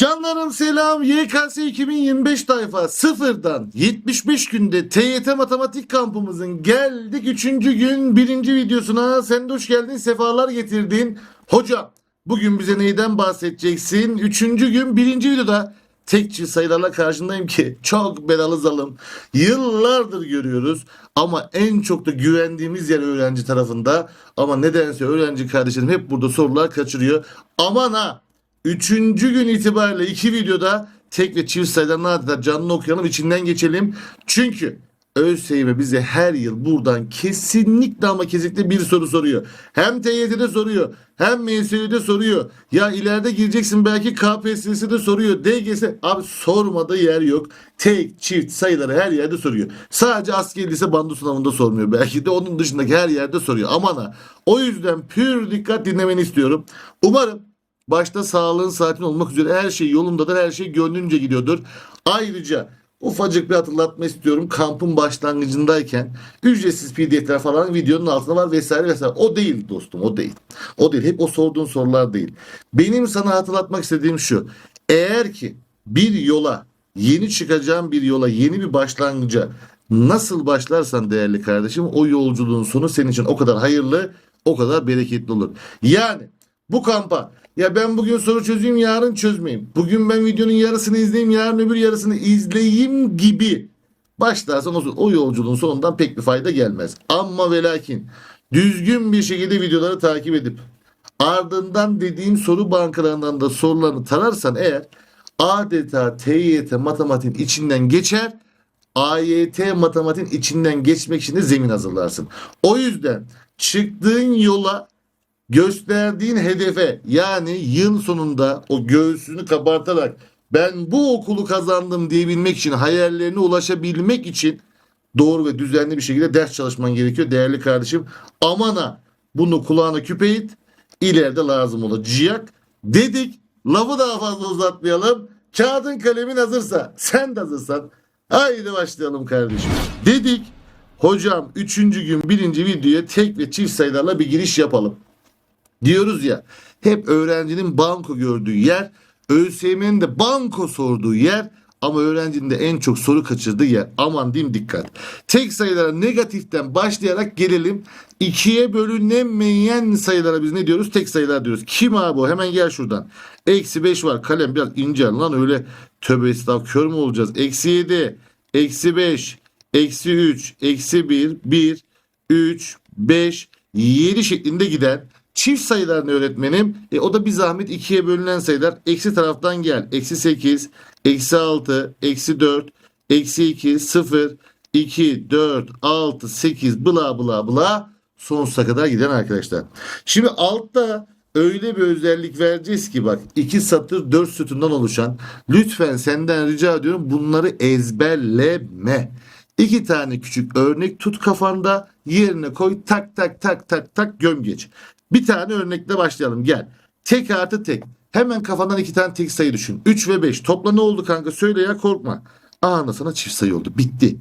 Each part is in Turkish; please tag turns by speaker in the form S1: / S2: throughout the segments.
S1: Canlarım selam. YKS 2025 tayfa sıfırdan 75 günde TYT matematik kampımızın geldik 3. gün 1. videosuna. Sen de hoş geldin. Sefalar getirdin. Hocam bugün bize neyden bahsedeceksin? 3. gün 1. videoda tek çift sayılarla karşındayım ki çok belalı zalım. Yıllardır görüyoruz ama en çok da güvendiğimiz yer öğrenci tarafında. Ama nedense öğrenci kardeşlerim hep burada sorular kaçırıyor. Aman ha! Üçüncü gün itibariyle iki videoda tek ve çift sayıdan adeta canlı okuyalım içinden geçelim. Çünkü ÖSYM bize her yıl buradan kesinlikle ama kesinlikle bir soru soruyor. Hem TYT'de soruyor hem MSÜ'de soruyor. Ya ileride gireceksin belki KPSS'de soruyor. DGS abi sormadığı yer yok. Tek çift sayıları her yerde soruyor. Sadece askeri lise bandı sınavında sormuyor. Belki de onun dışındaki her yerde soruyor. Aman ha. O yüzden pür dikkat dinlemeni istiyorum. Umarım Başta sağlığın saatin olmak üzere her şey yolundadır. Her şey gönlünce gidiyordur. Ayrıca ufacık bir hatırlatma istiyorum. Kampın başlangıcındayken ücretsiz pdf'ler falan videonun altında var vesaire vesaire. O değil dostum o değil. O değil. Hep o sorduğun sorular değil. Benim sana hatırlatmak istediğim şu. Eğer ki bir yola yeni çıkacağın bir yola yeni bir başlangıca nasıl başlarsan değerli kardeşim o yolculuğun sonu senin için o kadar hayırlı o kadar bereketli olur. Yani bu kampa ya ben bugün soru çözeyim yarın çözmeyeyim. Bugün ben videonun yarısını izleyeyim yarın öbür yarısını izleyeyim gibi başlarsan o, o yolculuğun sonundan pek bir fayda gelmez. Ama ve lakin düzgün bir şekilde videoları takip edip ardından dediğim soru bankalarından da sorularını tararsan eğer adeta TYT matematiğin içinden geçer AYT matematiğin içinden geçmek için de zemin hazırlarsın. O yüzden çıktığın yola gösterdiğin hedefe yani yıl sonunda o göğsünü kabartarak ben bu okulu kazandım diyebilmek için hayallerine ulaşabilmek için doğru ve düzenli bir şekilde ders çalışman gerekiyor değerli kardeşim. Aman ha bunu kulağına küpe it ileride lazım olacak dedik lafı daha fazla uzatmayalım kağıdın kalemin hazırsa sen de hazırsan haydi başlayalım kardeşim dedik hocam 3. gün 1. videoya tek ve çift sayılarla bir giriş yapalım. Diyoruz ya hep öğrencinin banko gördüğü yer ÖSYM'nin de banko sorduğu yer ama öğrencinin de en çok soru kaçırdığı yer. Aman diyeyim dikkat. Tek sayılara negatiften başlayarak gelelim. İkiye bölünemeyen sayılara biz ne diyoruz? Tek sayılar diyoruz. Kim abi o? Hemen gel şuradan. Eksi 5 var. Kalem biraz ince lan öyle. Tövbe estağfurullah kör mü olacağız? Eksi 7, eksi 5, eksi 3, eksi 1, 1, 3, 5, 7 şeklinde giden Çift sayılarını öğretmenim. E, o da bir zahmet ikiye bölünen sayılar. Eksi taraftan gel. Eksi 8, eksi 6, eksi 4, eksi 2, 0, 2, 4, 6, 8 bla bla bla sonsuza kadar giden arkadaşlar. Şimdi altta öyle bir özellik vereceğiz ki bak iki satır dört sütundan oluşan lütfen senden rica ediyorum bunları ezberleme. İki tane küçük örnek tut kafanda yerine koy tak tak tak tak tak göm geç. Bir tane örnekle başlayalım gel. Tek artı tek. Hemen kafandan iki tane tek sayı düşün. 3 ve 5. Topla ne oldu kanka? Söyle ya korkma. Aha sana çift sayı oldu. Bitti.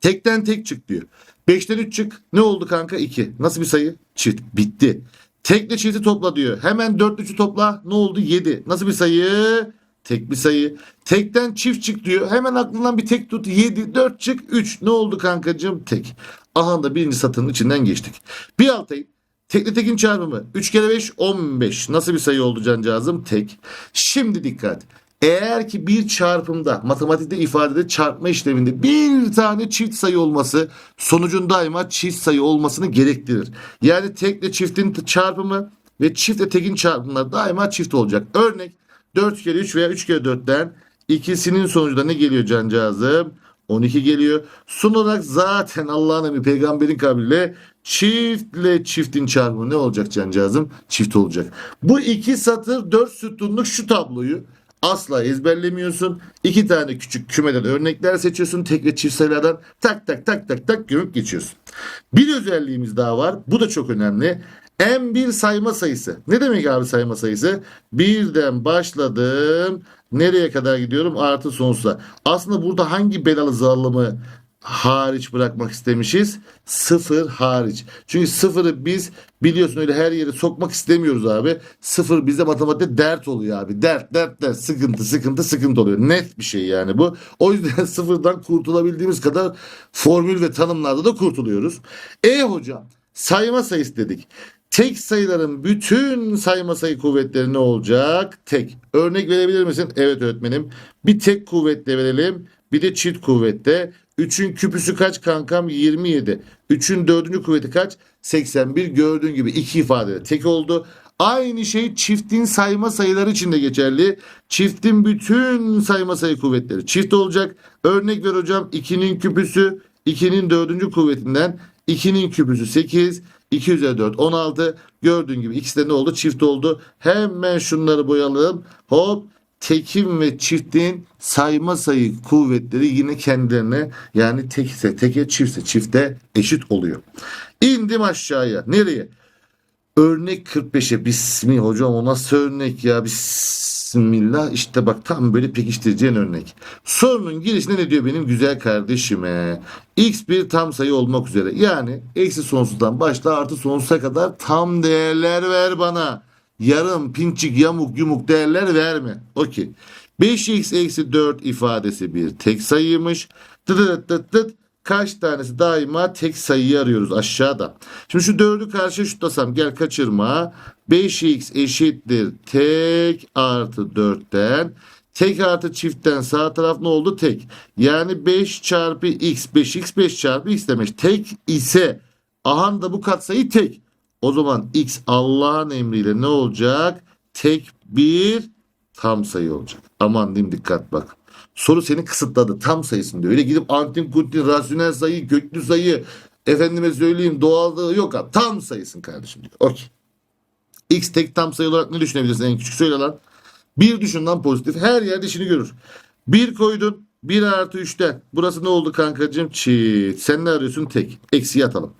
S1: Tekten tek çık diyor. 5'ten 3 çık. Ne oldu kanka? 2. Nasıl bir sayı? Çift. Bitti. Tekle çifti topla diyor. Hemen 4 3'ü topla. Ne oldu? 7. Nasıl bir sayı? Tek bir sayı. Tekten çift çık diyor. Hemen aklından bir tek tut. 7, 4 çık, 3. Ne oldu kankacığım? Tek. Aha da birinci satırın içinden geçtik. Bir altayım. Tekli tekin çarpımı. 3 kere 5 15. Nasıl bir sayı oldu cancağızım? Tek. Şimdi dikkat. Eğer ki bir çarpımda matematikte ifadede çarpma işleminde bir tane çift sayı olması sonucun daima çift sayı olmasını gerektirir. Yani tekle çiftin çarpımı ve çiftle tekin çarpımları daima çift olacak. Örnek 4 kere 3 veya 3 kere 4'ten ikisinin sonucunda ne geliyor cancağızım? 12 geliyor. Son olarak zaten Allah'ın emri peygamberin kavliyle çiftle çiftin çarpımı ne olacak cancağızım? Çift olacak. Bu iki satır dört sütunluk şu tabloyu asla ezberlemiyorsun. İki tane küçük kümeden örnekler seçiyorsun. Tek ve çift sayılardan tak tak tak tak tak gömüp geçiyorsun. Bir özelliğimiz daha var. Bu da çok önemli. M1 sayma sayısı. Ne demek abi sayma sayısı? Birden başladım. Nereye kadar gidiyorum? Artı sonsuza. Aslında burada hangi belalı zallımı hariç bırakmak istemişiz? Sıfır hariç. Çünkü sıfırı biz biliyorsun öyle her yere sokmak istemiyoruz abi. Sıfır bize matematikte dert oluyor abi. Dert, dert, dert. Sıkıntı, sıkıntı, sıkıntı oluyor. Net bir şey yani bu. O yüzden sıfırdan kurtulabildiğimiz kadar formül ve tanımlarda da kurtuluyoruz. E hocam sayma sayısı dedik. Tek sayıların bütün sayma sayı kuvvetleri ne olacak? Tek. Örnek verebilir misin? Evet öğretmenim. Bir tek kuvvetle verelim. Bir de çift kuvvette. 3'ün küpüsü kaç kankam? 27. 3'ün dördüncü kuvveti kaç? 81. Gördüğün gibi iki ifade tek oldu. Aynı şey çiftin sayma sayıları için de geçerli. Çiftin bütün sayma sayı kuvvetleri çift olacak. Örnek ver hocam 2'nin küpüsü 2'nin dördüncü kuvvetinden 2'nin küpüsü 8. 2 üzeri 4 16. Gördüğün gibi ikisi de ne oldu? Çift oldu. Hemen şunları boyalım. Hop tekin ve çiftin sayma sayı kuvvetleri yine kendilerine yani tekse teke çiftse çifte eşit oluyor. İndim aşağıya. Nereye? Örnek 45'e bismi hocam o nasıl örnek ya bismillah işte bak tam böyle pekiştireceğin örnek. Sorunun girişinde ne diyor benim güzel kardeşime? X bir tam sayı olmak üzere yani eksi sonsuzdan başla artı sonsuza kadar tam değerler ver bana. Yarım, pinçik, yamuk, yumuk değerler verme. Okey. 5x eksi 4 ifadesi bir tek sayıymış. Tıt tıt tıt kaç tanesi daima tek sayıyı arıyoruz aşağıda. Şimdi şu 4'ü karşıya şutlasam gel kaçırma. 5x eşittir tek artı 4'ten. Tek artı çiftten sağ taraf ne oldu? Tek. Yani 5 çarpı x 5x 5 çarpı x demek. Tek ise ahan da bu katsayı tek. O zaman x Allah'ın emriyle ne olacak? Tek bir tam sayı olacak. Aman diyeyim dikkat bak. Soru seni kısıtladı. Tam sayısın diyor. Öyle gidip antin kuntin rasyonel sayı, köklü sayı, efendime söyleyeyim doğallığı yok abi. Tam sayısın kardeşim diyor. Okey. X tek tam sayı olarak ne düşünebilirsin en küçük söyle lan. Bir düşün lan pozitif. Her yerde işini görür. Bir koydun. 1 artı 3'ten. Burası ne oldu kankacığım? Çift. Sen ne arıyorsun? Tek. Eksiye atalım.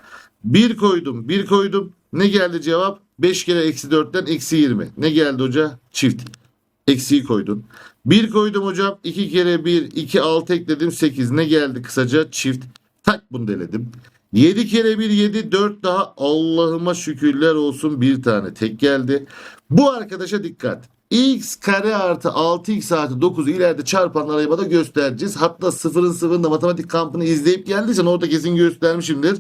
S1: 1 koydum. 1 koydum. Ne geldi cevap? 5 kere eksi 4'ten eksi 20. Ne geldi hoca? Çift. Eksiği koydun. 1 koydum hocam. 2 kere 1, 2, 6 ekledim 8. Ne geldi kısaca? Çift. Tak bunu deledim. 7 kere 1, 7, 4 daha. Allah'ıma şükürler olsun bir tane tek geldi. Bu arkadaşa dikkat. x kare artı 6x artı 9 ileride çarpanlar da göstereceğiz. Hatta sıfırın sıfırında matematik kampını izleyip geldiysen orada kesin göstermişimdir.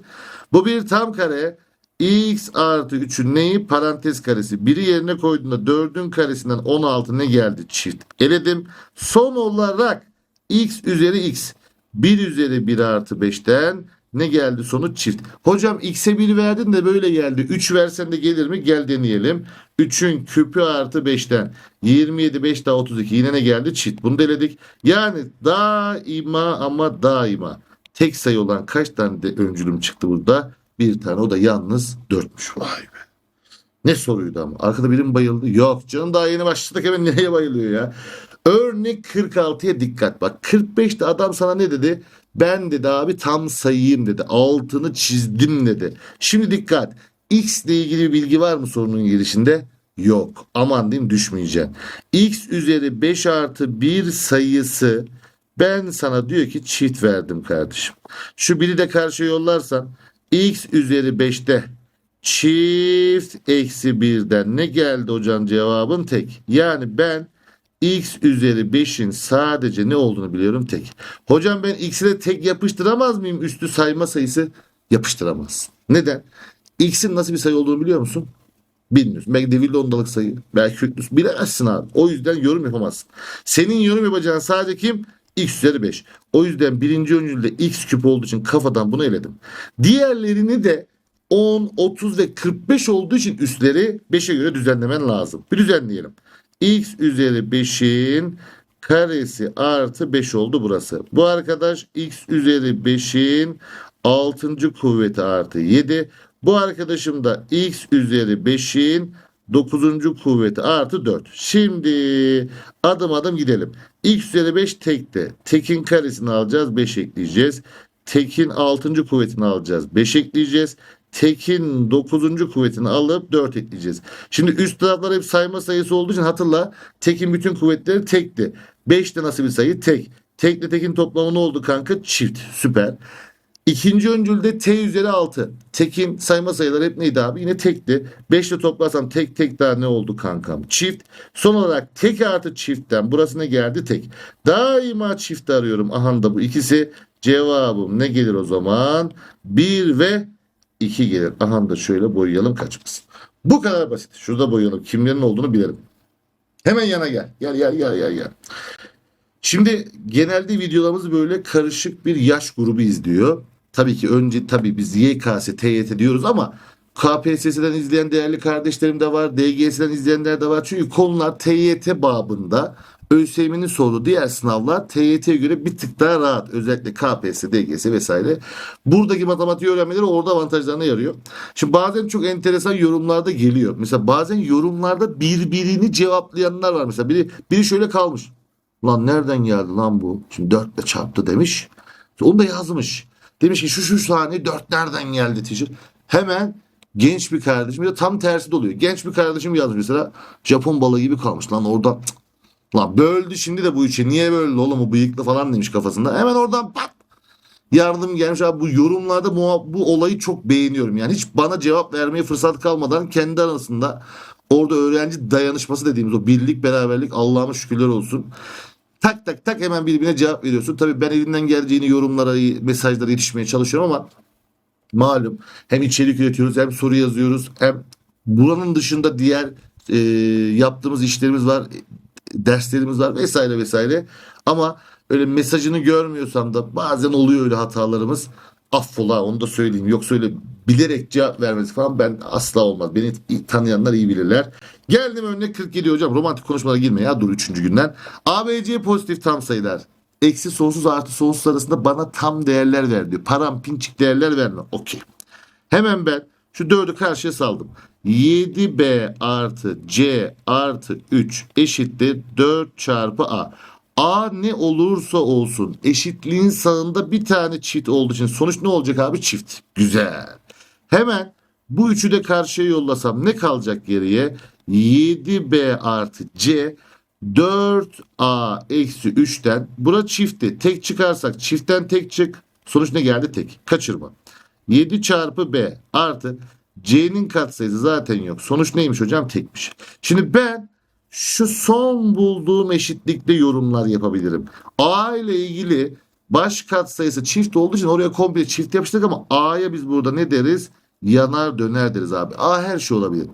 S1: Bu bir tam kare x artı 3'ün neyi? Parantez karesi. Biri yerine koyduğunda 4'ün karesinden 16 ne geldi? Çift. Eledim. Son olarak x üzeri x. 1 üzeri 1 artı 5'ten ne geldi sonuç çift. Hocam x'e 1 verdin de böyle geldi. 3 versen de gelir mi? Gel deneyelim. 3'ün küpü artı 5'ten 27 5 daha 32 yine ne geldi? Çift. Bunu deledik. Yani daima ama daima tek sayı olan kaç tane de öncülüm çıktı burada? Bir tane o da yalnız 4'müş. Vay be. Ne soruydu ama. Arkada biri mi bayıldı? Yok canım daha yeni başladık hemen nereye bayılıyor ya? Örnek 46'ya dikkat bak. 45'te adam sana ne dedi? Ben dedi abi tam sayayım dedi. Altını çizdim dedi. Şimdi dikkat. X ile ilgili bir bilgi var mı sorunun girişinde? Yok. Aman diyeyim düşmeyeceksin. X üzeri 5 artı 1 sayısı ben sana diyor ki çift verdim kardeşim. Şu biri de karşıya yollarsan x üzeri 5'te çift eksi 1'den ne geldi hocam cevabın tek. Yani ben x üzeri 5'in sadece ne olduğunu biliyorum tek. Hocam ben x'i de tek yapıştıramaz mıyım üstü sayma sayısı? Yapıştıramaz. Neden? x'in nasıl bir sayı olduğunu biliyor musun? Bilmiyorsun. Belki de Villa ondalık sayı. Belki kütlüs. Bilemezsin abi. O yüzden yorum yapamazsın. Senin yorum yapacağın sadece kim? X üzeri 5. O yüzden birinci öncülde x küp olduğu için kafadan bunu eledim. Diğerlerini de 10, 30 ve 45 olduğu için üstleri 5'e göre düzenlemen lazım. Bir düzenleyelim. x üzeri 5'in karesi artı 5 oldu burası. Bu arkadaş x üzeri 5'in 6. kuvveti artı 7. Bu arkadaşım da x üzeri 5'in 9. kuvveti artı 4. Şimdi adım adım gidelim. X üzeri 5 tekte. Tekin karesini alacağız 5 ekleyeceğiz. Tekin 6. kuvvetini alacağız 5 ekleyeceğiz. Tekin 9. kuvvetini alıp 4 ekleyeceğiz. Şimdi üst taraflar hep sayma sayısı olduğu için hatırla. Tekin bütün kuvvetleri tekti. 5 de nasıl bir sayı? Tek. Tekle tekin toplamı ne oldu kanka? Çift. Süper. İkinci öncülde t üzeri 6. Tekin sayma sayıları hep neydi abi? Yine tekti. 5 ile toplarsam tek tek daha ne oldu kankam? Çift. Son olarak tek artı çiftten burası ne geldi? Tek. Daima çift arıyorum. Aha da bu ikisi. Cevabım ne gelir o zaman? 1 ve 2 gelir. Aha da şöyle boyayalım kaçmasın. Bu kadar basit. Şurada boyayalım. Kimlerin olduğunu bilelim. Hemen yana gel. Gel gel gel gel gel. Şimdi genelde videolarımız böyle karışık bir yaş grubu izliyor. Tabii ki önce tabii biz YKS, TYT diyoruz ama KPSS'den izleyen değerli kardeşlerim de var. DGS'den izleyenler de var. Çünkü konular TYT babında ÖSYM'nin sorduğu diğer sınavlar TYT'ye göre bir tık daha rahat. Özellikle KPSS, DGS vesaire. Buradaki matematik öğrenmeleri orada avantajlarına yarıyor. Şimdi bazen çok enteresan yorumlarda geliyor. Mesela bazen yorumlarda birbirini cevaplayanlar var. Mesela biri, biri şöyle kalmış. Lan nereden geldi lan bu? Şimdi 4 ile çarptı demiş. Onu da yazmış. Demiş ki şu şu saniye 4 nereden geldi teacher? Hemen genç bir kardeşim ya tam tersi de oluyor. Genç bir kardeşim yazmış mesela Japon balığı gibi kalmış lan oradan. Cık. Lan böldü şimdi de bu üçe. Niye böldü oğlum bu bıyıklı falan demiş kafasında. Hemen oradan pat yardım gelmiş abi bu yorumlarda bu, bu olayı çok beğeniyorum. Yani hiç bana cevap vermeye fırsat kalmadan kendi arasında orada öğrenci dayanışması dediğimiz o birlik beraberlik Allah'ıma şükürler olsun. Tak tak tak hemen birbirine cevap veriyorsun. Tabii ben elimden geldiğini yorumlara, mesajlara yetişmeye çalışıyorum ama malum hem içerik üretiyoruz hem soru yazıyoruz hem buranın dışında diğer e, yaptığımız işlerimiz var, derslerimiz var vesaire vesaire. Ama öyle mesajını görmüyorsam da bazen oluyor öyle hatalarımız. Affola onu da söyleyeyim. Yoksa öyle bilerek cevap vermesi falan ben asla olmaz. Beni tanıyanlar iyi bilirler. Geldim örnek 47 hocam. Romantik konuşmalara girme ya dur 3. günden. ABC pozitif tam sayılar. Eksi sonsuz artı sonsuz arasında bana tam değerler ver diyor. Param pinçik değerler verme. Okey. Hemen ben şu 4'ü karşıya saldım. 7B artı C artı 3 eşittir 4 çarpı A. A ne olursa olsun eşitliğin sağında bir tane çift olduğu için sonuç ne olacak abi? Çift. Güzel. Hemen bu üçü de karşıya yollasam ne kalacak geriye? 7B artı C 4A eksi 3'ten bura çifti. Tek çıkarsak çiftten tek çık. Sonuç ne geldi? Tek. Kaçırma. 7 çarpı B artı C'nin katsayısı zaten yok. Sonuç neymiş hocam? Tekmiş. Şimdi ben şu son bulduğum eşitlikte yorumlar yapabilirim. A ile ilgili baş katsayısı çift olduğu için oraya komple çift yapıştık ama A'ya biz burada ne deriz? Yanar döner deriz abi. A her şey olabilir.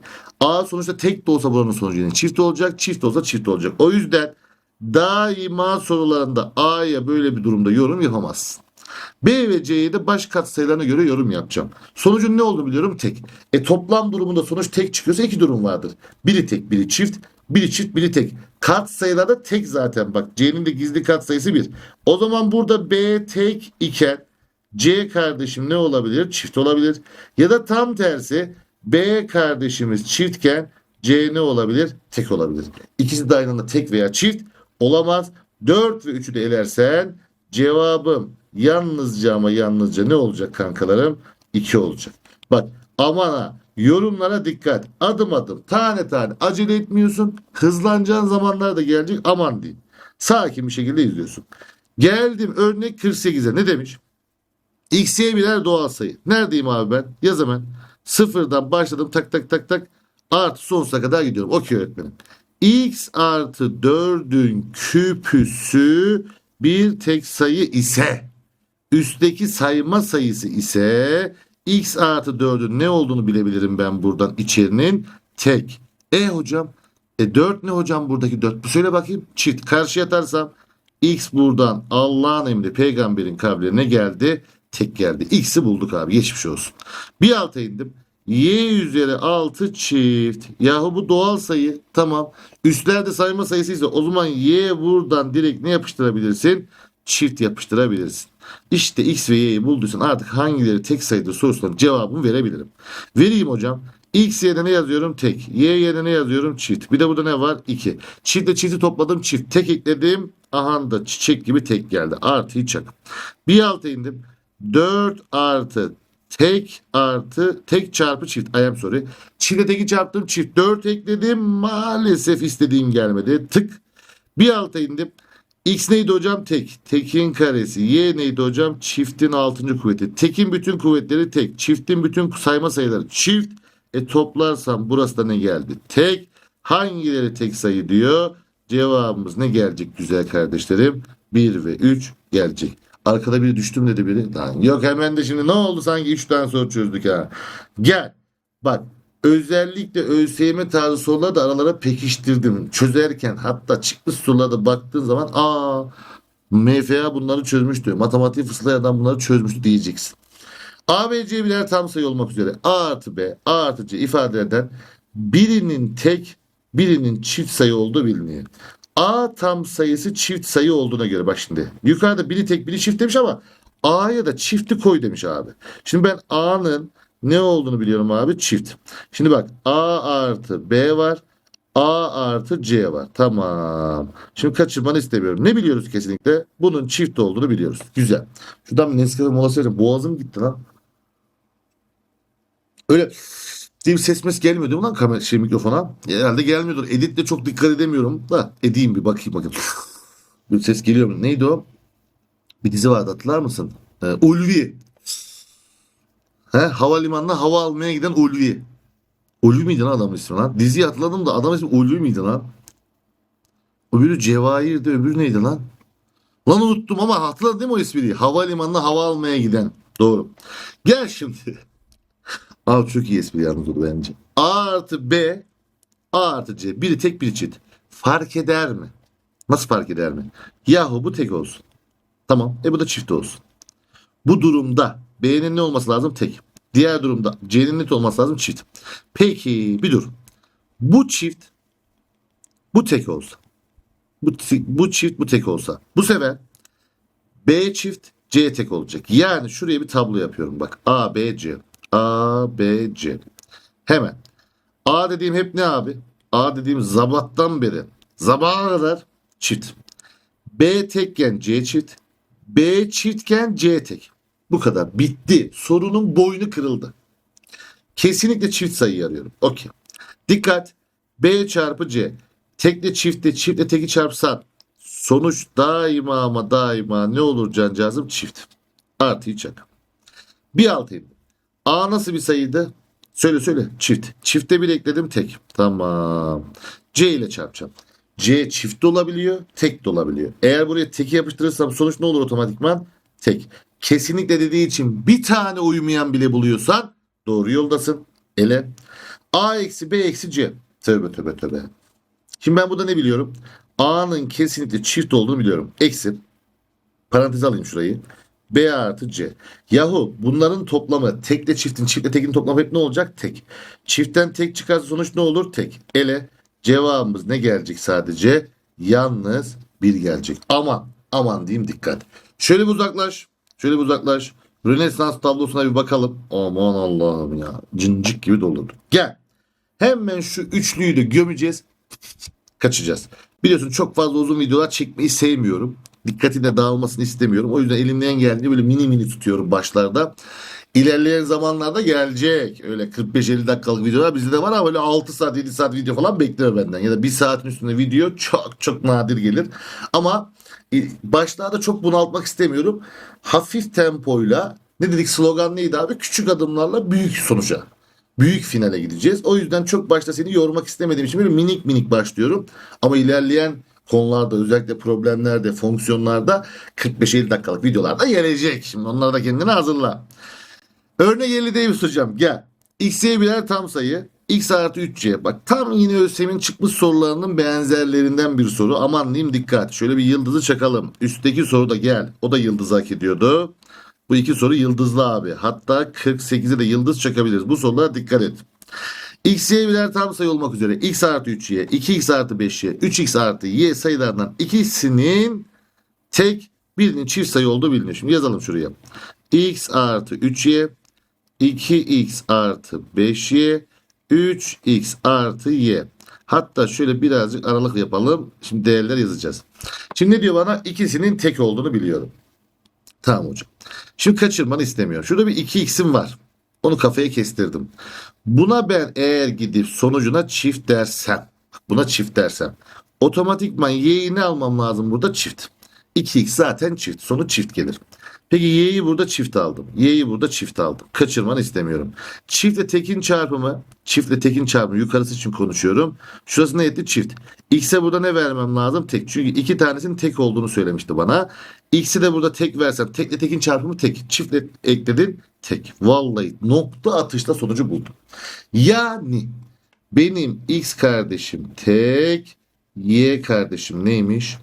S1: A sonuçta tek de olsa buranın sonucu yine çift olacak. Çift olsa çift olacak. O yüzden daima sorularında A'ya böyle bir durumda yorum yapamazsın. B ve C'ye de baş katsayılarına göre yorum yapacağım. Sonucun ne olduğunu biliyorum tek. E toplam durumunda sonuç tek çıkıyorsa iki durum vardır. Biri tek, biri çift. Biri çift, biri tek. Kat sayılarda tek zaten bak. C'nin de gizli kat sayısı bir. O zaman burada B tek iken C kardeşim ne olabilir? Çift olabilir. Ya da tam tersi B kardeşimiz çiftken C ne olabilir? Tek olabilir. İkisi de aynı anda tek veya çift olamaz. 4 ve 3'ü de elersen cevabım yalnızca ama yalnızca ne olacak kankalarım? 2 olacak. Bak aman ha yorumlara dikkat. Adım adım tane tane acele etmiyorsun. Hızlanacağın zamanlar da gelecek aman diyeyim. Sakin bir şekilde izliyorsun. Geldim örnek 48'e ne demiş? X'ye birer doğal sayı. Neredeyim abi ben? Yaz hemen. Sıfırdan başladım tak tak tak tak. Artı sonsuza kadar gidiyorum. Okey öğretmenim. X artı 4'ün küpüsü bir tek sayı ise üstteki sayma sayısı ise x artı 4'ün ne olduğunu bilebilirim ben buradan içerinin tek. E hocam e 4 ne hocam buradaki 4? Bu söyle bakayım çift karşıya atarsam x buradan Allah'ın emri peygamberin kavli ne geldi? Tek geldi. X'i bulduk abi geçmiş olsun. Bir alta indim. Y üzeri 6 çift. Yahu bu doğal sayı. Tamam. Üstlerde sayma sayısı ise o zaman Y buradan direkt ne yapıştırabilirsin? Çift yapıştırabilirsin. İşte X ve Y'yi bulduysan artık hangileri tek sayıdır sorusuna cevabımı verebilirim. Vereyim hocam. X yerine ne yazıyorum? Tek. Y yerine ne yazıyorum? Çift. Bir de burada ne var? 2. Çiftle çifti topladım. Çift. Tek ekledim. Aha da çiçek gibi tek geldi. Artı çak. Bir alta indim. 4 artı tek artı tek çarpı çift. I am sorry. Çiftle teki çarptım. Çift. 4 ekledim. Maalesef istediğim gelmedi. Tık. Bir alta indim. X neydi hocam? Tek. Tekin karesi. Y neydi hocam? Çiftin altıncı kuvveti. Tekin bütün kuvvetleri tek. Çiftin bütün sayma sayıları çift. E toplarsam burası da ne geldi? Tek. Hangileri tek sayı diyor? Cevabımız ne gelecek güzel kardeşlerim? 1 ve 3 gelecek. Arkada biri düştüm dedi biri. Lan yok hemen de şimdi ne oldu sanki 3 tane soru çözdük ha. Gel. Bak özellikle ÖSYM tarzı soruları da aralara pekiştirdim. Çözerken hatta çıkmış sorularda baktığın zaman aa MFA bunları çözmüştü. Matematik fıslayan adam bunları çözmüştü diyeceksin. A ve C birer tam sayı olmak üzere A artı B, A artı C ifadelerden birinin tek, birinin çift sayı olduğu biliniyor. A tam sayısı çift sayı olduğuna göre bak şimdi. Yukarıda biri tek biri çift demiş ama A'ya da çifti koy demiş abi. Şimdi ben A'nın ne olduğunu biliyorum abi çift. Şimdi bak A artı B var. A artı C var. Tamam. Şimdi kaçırmanı istemiyorum. Ne biliyoruz kesinlikle? Bunun çift olduğunu biliyoruz. Güzel. Şuradan bir Nescafe molası vereceğim. Boğazım gitti lan. Öyle diye bir ses mes gelmiyor değil mi lan kamera şey mikrofona? Herhalde gelmiyordur. Editle çok dikkat edemiyorum da edeyim bir bakayım bakayım. Bir ses geliyor mu? Neydi o? Bir dizi vardı hatırlar mısın? Ee, Ulvi. He, havalimanına hava almaya giden Ulvi. Ulvi miydi lan adamın ismi lan? Diziyi hatırladım da adam ismi Ulvi miydi lan? Öbürü Cevahir'di öbürü neydi lan? Lan unuttum ama mi o ismi? Havalimanına hava almaya giden. Doğru. Gel şimdi. Abi çok iyi espri yalnız o bence. A artı B A artı C. Biri tek biri çift. Fark eder mi? Nasıl fark eder mi? Yahu bu tek olsun. Tamam. E bu da çift olsun. Bu durumda B'nin ne olması lazım? Tek. Diğer durumda C'nin net olması lazım? Çift. Peki bir dur. Bu çift bu tek olsa. Bu, bu çift bu tek olsa. Bu sefer B çift C tek olacak. Yani şuraya bir tablo yapıyorum. Bak A, B, C. A, B, C. Hemen. A dediğim hep ne abi? A dediğim zabattan beri. Zabaha kadar çift. B tekken C çift. B çiftken C tek. Bu kadar. Bitti. Sorunun boynu kırıldı. Kesinlikle çift sayı arıyorum. Okey. Dikkat. B çarpı C. Tekle çiftle çiftle teki çarpsan sonuç daima ama daima ne olur cancağızım? Çift. Artıyı çak. Bir altayım. A nasıl bir sayıydı? Söyle söyle. Çift. Çifte bir ekledim tek. Tamam. C ile çarpacağım. C çift de olabiliyor, tek de olabiliyor. Eğer buraya teki yapıştırırsam sonuç ne olur otomatikman? Tek. Kesinlikle dediği için bir tane uymayan bile buluyorsan doğru yoldasın. Ele. A eksi B eksi C. Tövbe tövbe tövbe. Şimdi ben burada ne biliyorum? A'nın kesinlikle çift olduğunu biliyorum. Eksi. Parantez alayım şurayı. B artı C. Yahu bunların toplamı tekle çiftin çiftle tekin toplamı hep ne olacak? Tek. Çiftten tek çıkarsa sonuç ne olur? Tek. Ele cevabımız ne gelecek sadece? Yalnız bir gelecek. Aman aman diyeyim dikkat. Şöyle bir uzaklaş. Şöyle bir uzaklaş. Rönesans tablosuna bir bakalım. Aman Allah'ım ya. Cincik gibi doldurduk. Gel. Hemen şu üçlüyü de gömeceğiz. Kaçacağız. Biliyorsun çok fazla uzun videolar çekmeyi sevmiyorum. Dikkatine dağılmasını istemiyorum. O yüzden elimden geldiğince böyle mini mini tutuyorum başlarda. İlerleyen zamanlarda gelecek. Öyle 45-50 dakikalık videolar bizde de var ama böyle 6 saat 7 saat video falan bekleme benden. Ya da 1 saatin üstünde video çok çok nadir gelir. Ama e, başlarda çok bunaltmak istemiyorum. Hafif tempoyla ne dedik slogan neydi abi? Küçük adımlarla büyük sonuca. Büyük finale gideceğiz. O yüzden çok başta seni yormak istemediğim için böyle minik minik başlıyorum. Ama ilerleyen konularda özellikle problemlerde, fonksiyonlarda 45-50 dakikalık videolarda gelecek. Şimdi onlara da kendini hazırla. Örnek 50 Davis hocam gel. X'ye birer tam sayı. X artı 3C. Bak tam yine ÖSYM'in çıkmış sorularının benzerlerinden bir soru. Aman diyeyim dikkat. Şöyle bir yıldızı çakalım. Üstteki soru da gel. O da yıldız hak ediyordu. Bu iki soru yıldızlı abi. Hatta 48'e de yıldız çakabiliriz. Bu sorulara dikkat et. X'ye birer tam sayı olmak üzere x artı 3y, 2x artı 5y, 3x artı y sayılarından ikisinin tek birinin çift sayı olduğu biliniyor. Şimdi yazalım şuraya. x artı 3y, 2x artı 5y, 3x artı y. Hatta şöyle birazcık aralık yapalım. Şimdi değerler yazacağız. Şimdi ne diyor bana? İkisinin tek olduğunu biliyorum. Tamam hocam. Şimdi kaçırmanı istemiyorum. Şurada bir 2x'im var. Onu kafaya kestirdim. Buna ben eğer gidip sonucuna çift dersem, buna çift dersem, otomatikman y'yi almam lazım burada? Çift. 2x zaten çift. Sonu çift gelir. Peki y'yi burada çift aldım. Y'yi burada çift aldım. Kaçırmanı istemiyorum. Çiftle tekin çarpımı, çiftle tekin çarpımı yukarısı için konuşuyorum. Şurası ne etti? Çift. X'e burada ne vermem lazım? Tek. Çünkü iki tanesinin tek olduğunu söylemişti bana. X'i de burada tek versem tekle tekin çarpımı tek. Çiftle ekledin tek. Vallahi nokta atışla sonucu buldum. Yani benim X kardeşim tek, Y kardeşim neymiş?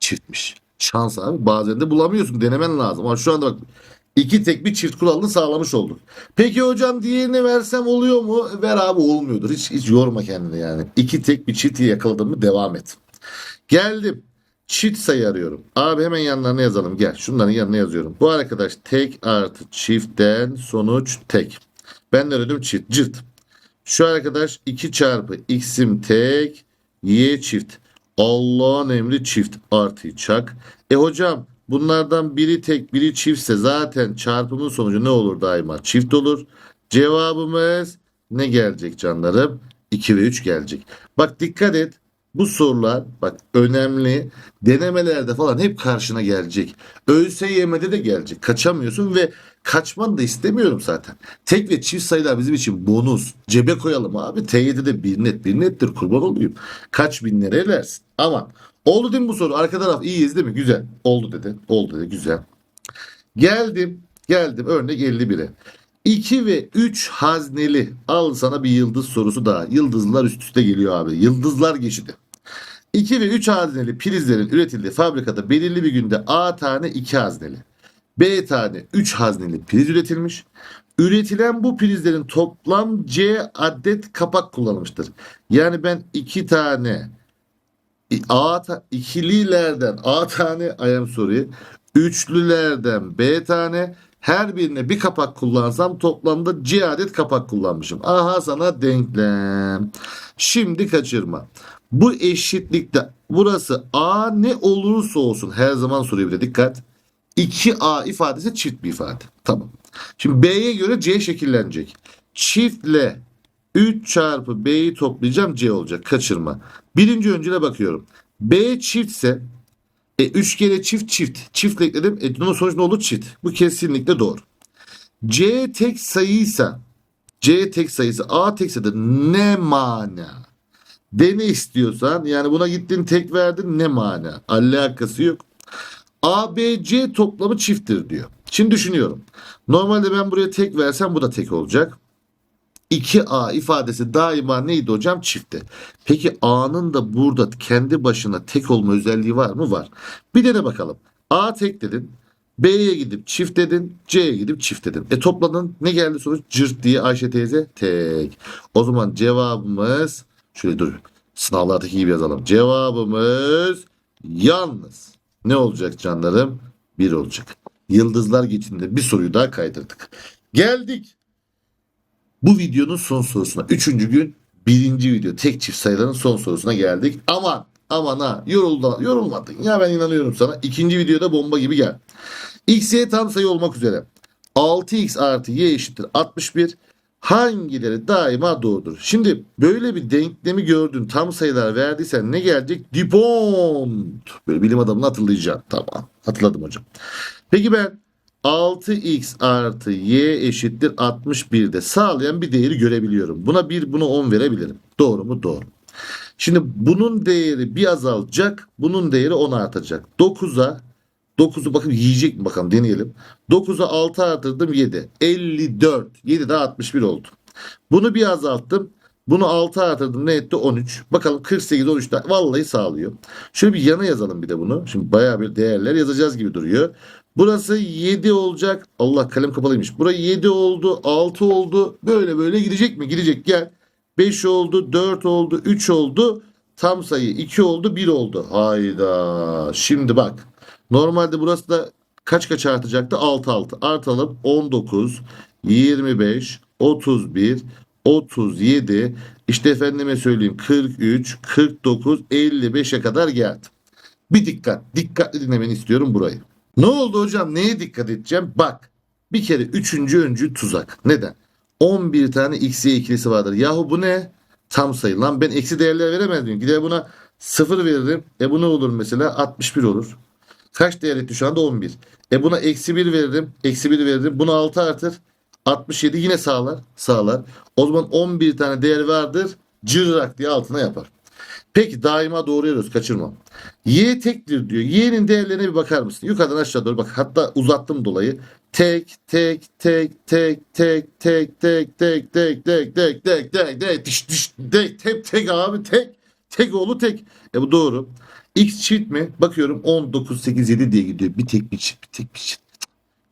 S1: Çiftmiş. Şans abi. Bazen de bulamıyorsun. Denemen lazım. Ama şu anda bak iki tek bir çift kuralını sağlamış olduk. Peki hocam diğerini versem oluyor mu? Ver abi olmuyordur. Hiç, hiç yorma kendini yani. İki tek bir çifti yakaladın mı devam et. Geldim. Çift sayı arıyorum. Abi hemen yanlarına yazalım. Gel. Şunların yanına yazıyorum. Bu arkadaş tek artı çiftten sonuç tek. Ben de ödedim çift. Cırt. Şu arkadaş 2 çarpı x'im tek y çift. Allah'ın emri çift artı çak. E hocam bunlardan biri tek biri çiftse zaten çarpımın sonucu ne olur daima? Çift olur. Cevabımız ne gelecek canlarım? 2 ve 3 gelecek. Bak dikkat et. Bu sorular bak önemli. Denemelerde falan hep karşına gelecek. ÖSYM'de de gelecek. Kaçamıyorsun ve kaçmanı da istemiyorum zaten. Tek ve çift sayılar bizim için bonus. Cebe koyalım abi. TYT'de bir net bir nettir kurban olayım. Kaç bin lira edersin. Aman. Oldu değil mi bu soru? Arka taraf iyiyiz değil mi? Güzel. Oldu dedi. Oldu dedi. Güzel. Geldim. Geldim. Örnek 51'e. 2 ve 3 hazneli. Al sana bir yıldız sorusu daha. Yıldızlar üst üste geliyor abi. Yıldızlar geçidi. 2 ve 3 hazneli prizlerin üretildiği fabrikada belirli bir günde A tane 2 hazneli, B tane 3 hazneli priz üretilmiş. Üretilen bu prizlerin toplam C adet kapak kullanılmıştır. Yani ben 2 tane A ta- ikililerden A tane I am sorry. Üçlülerden B tane her birine bir kapak kullansam toplamda C adet kapak kullanmışım. Aha sana denklem. Şimdi kaçırma. Bu eşitlikte burası A ne olursa olsun her zaman soruyor bir de dikkat. 2A ifadesi çift bir ifade. Tamam. Şimdi B'ye göre C şekillenecek. Çiftle 3 çarpı B'yi toplayacağım C olacak. Kaçırma. Birinci öncüle bakıyorum. B çiftse e, 3 kere çift çift. Çiftle ekledim. E, bunun sonucu ne olur? Çift. Bu kesinlikle doğru. C tek sayıysa C tek sayısı A tek sayıda ne mana? De ne istiyorsan yani buna gittin tek verdin ne mana? Alakası yok. A, B, C toplamı çifttir diyor. Şimdi düşünüyorum. Normalde ben buraya tek versem bu da tek olacak. 2A ifadesi daima neydi hocam? Çifti. Peki A'nın da burada kendi başına tek olma özelliği var mı? Var. Bir de bakalım. A tek dedin. B'ye gidip çift dedin. C'ye gidip çift dedin. E topladın. Ne geldi sonuç? Cırt diye Ayşe teyze tek. O zaman cevabımız şöyle dur. Sınavlardaki gibi yazalım. Cevabımız yalnız. Ne olacak canlarım? Bir olacak. Yıldızlar geçinde bir soruyu daha kaydırdık. Geldik. Bu videonun son sorusuna. Üçüncü gün birinci video tek çift sayıların son sorusuna geldik. Aman aman ha yoruldu, yorulmadın ya ben inanıyorum sana. İkinci videoda bomba gibi gel. X, Y tam sayı olmak üzere. 6x artı y eşittir 61. Hangileri daima doğrudur? Şimdi böyle bir denklemi gördün tam sayılar verdiysen ne gelecek? Dupont. Böyle bilim adamını hatırlayacaksın. Tamam hatırladım hocam. Peki ben 6x artı y eşittir 61'de sağlayan bir değeri görebiliyorum. Buna 1 buna 10 verebilirim. Doğru mu? Doğru. Şimdi bunun değeri bir azalacak. Bunun değeri 10 artacak. 9'a 9'u bakın yiyecek mi bakalım deneyelim. 9'a 6 artırdım 7. 54. 7 de 61 oldu. Bunu bir azalttım. Bunu 6 artırdım ne etti? 13. Bakalım 48 13 de vallahi sağlıyor. Şöyle bir yana yazalım bir de bunu. Şimdi bayağı bir değerler yazacağız gibi duruyor. Burası 7 olacak. Allah kalem kapalıymış. Burası 7 oldu. 6 oldu. Böyle böyle gidecek mi? Gidecek gel. 5 oldu. 4 oldu. 3 oldu. Tam sayı 2 oldu. 1 oldu. Hayda. Şimdi bak. Normalde burası da kaç kaç artacaktı? 6 6. Artalım 19, 25, 31, 37, işte efendime söyleyeyim 43, 49, 55'e kadar geldim. Bir dikkat, dikkatli dinlemeni istiyorum burayı. Ne oldu hocam? Neye dikkat edeceğim? Bak, bir kere üçüncü öncü tuzak. Neden? 11 tane x, y ikilisi vardır. Yahu bu ne? Tam sayı. Lan ben eksi değerler veremez miyim? Gider buna 0 veririm. E bu ne olur mesela? 61 olur. Kaç değer etti şu anda? 11. E buna eksi 1 veririm. Eksi 1 veririm. Buna 6 artır. 67 yine sağlar. Sağlar. O zaman 11 tane değer vardır. Cırrak diye altına yapar. Peki daima doğruyoruz kaçırma. Y tektir diyor. Y'nin değerlerine bir bakar mısın? Yukarıdan aşağı doğru bak. Hatta uzattım dolayı. Tek tek tek tek tek tek tek tek tek tek tek tek tek tek tek tek tek abi tek tek oğlu tek. E bu doğru. X çift mi? Bakıyorum 19 8 7 diye gidiyor. Bir tek bir çift bir tek bir çift.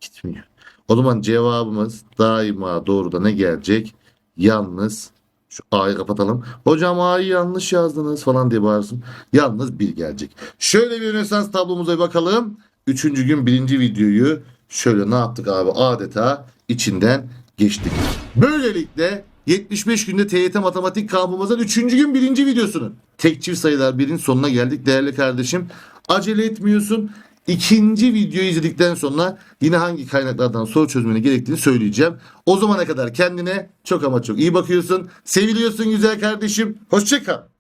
S1: Gitmiyor. O zaman cevabımız daima doğruda ne gelecek? Yalnız şu A'yı kapatalım. Hocam A'yı yanlış yazdınız falan diye bağırsın. Yalnız bir gelecek. Şöyle bir Rönesans tablomuza bir bakalım. Üçüncü gün birinci videoyu şöyle ne yaptık abi? Adeta içinden geçtik. Böylelikle 75 günde TYT matematik kampımızın 3. gün birinci videosunun tek çift sayılar birin sonuna geldik değerli kardeşim. Acele etmiyorsun. İkinci videoyu izledikten sonra yine hangi kaynaklardan soru çözmeni gerektiğini söyleyeceğim. O zamana kadar kendine çok ama çok iyi bakıyorsun. Seviliyorsun güzel kardeşim. Hoşçakal.